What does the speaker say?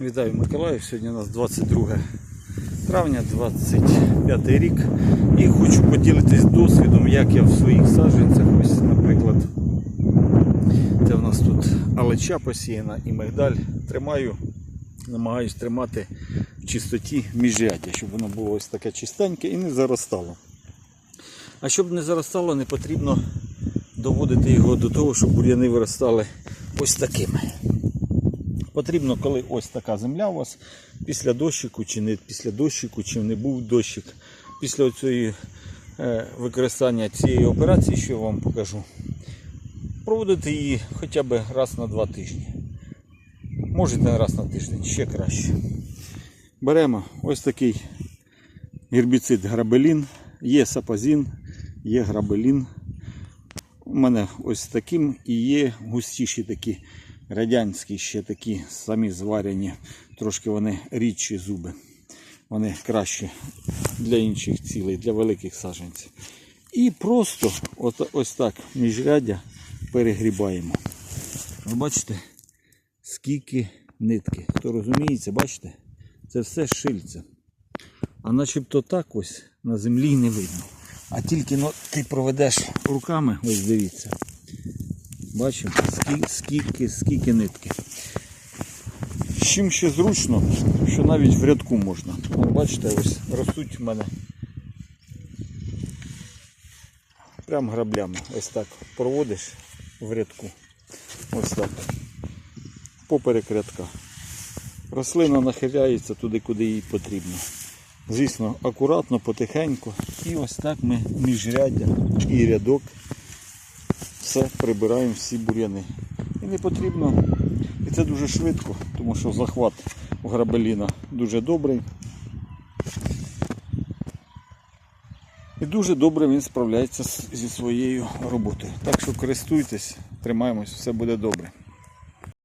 Вітаю Миколаїв. Сьогодні у нас 22 травня, 25 рік. І хочу поділитись досвідом, як я в своїх саджанцях, ось, наприклад, це в нас тут алеча посіяна і мигдаль. Тримаю, намагаюсь тримати в чистоті міжряддя, щоб воно було ось таке чистеньке і не заростало. А щоб не заростало, не потрібно доводити його до того, щоб бур'яни виростали ось такими. Потрібно, коли ось така земля у вас після дощику, чи не після дощику, чи не був дощик, після цієї е, використання цієї операції, що я вам покажу, проводити її хоча б раз на два тижні. Можете раз на тиждень, ще краще. Беремо ось такий гербіцид грабелін, є сапазін, є грабелін. У мене ось таким і є густіші такі радянські ще такі самі зварені, трошки вони рідші зуби. Вони кращі для інших цілей, для великих саджанців. І просто от, ось так міжряддя перегрібаємо. Ви бачите, скільки нитки. Хто розуміється, бачите? Це все шильце. А начебто так ось на землі не видно. А тільки ну, ти проведеш руками, ось дивіться. Бачимо, скільки, скільки, нитки. З чим ще зручно, що навіть в рядку можна. Бачите, ось ростуть в мене прям граблями. Ось так проводиш в рядку. Ось так. Поперек рядка. Рослина нахиляється туди, куди їй потрібно. Звісно, акуратно, потихеньку. І ось так ми міжряддя і рядок все прибираємо всі бур'яни. І не потрібно, і це дуже швидко, тому що захват у грабеліна дуже добрий. І дуже добре він справляється зі своєю роботою. Так що користуйтесь, тримаємось, все буде добре.